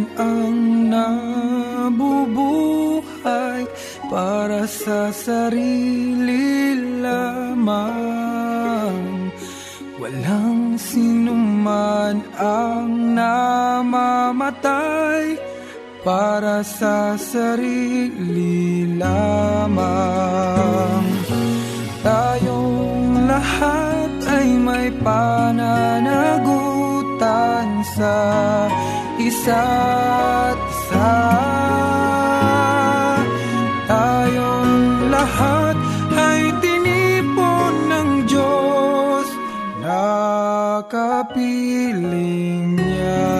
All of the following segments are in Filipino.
man ang nabubuhay para sa sarili lamang. Walang sinuman ang namamatay para sa sarili lamang. Tayong lahat ay may pananagutan sa isa't isa. Tayong lahat ay tinipon ng Diyos. Na kapiling niya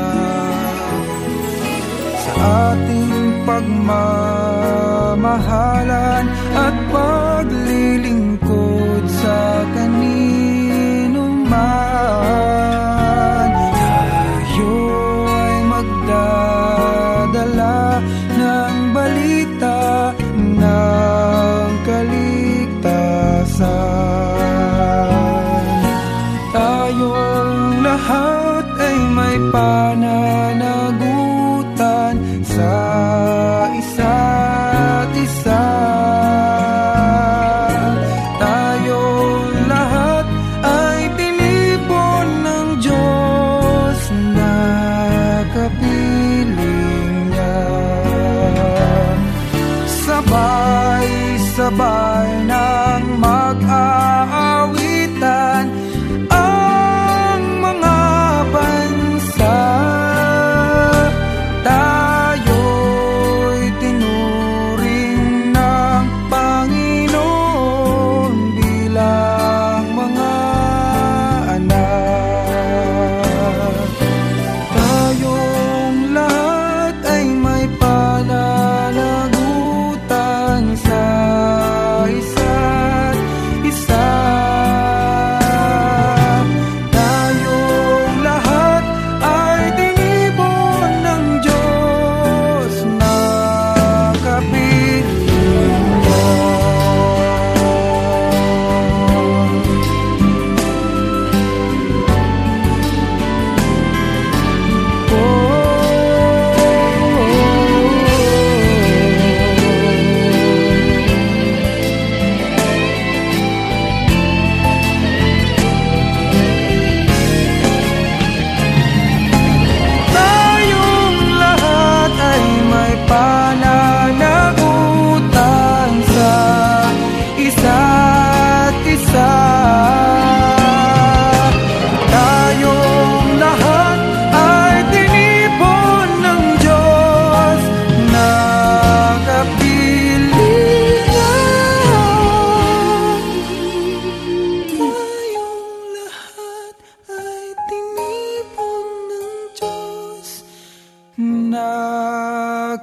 Sa ating pagmamahalan at paglilingkod sa kanino lahat ay may pananagutan sa isa't isa. Tayong lahat ay tinipon ng Diyos na kapiling niya. Sabay-sabay ng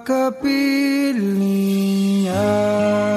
kapiling niya.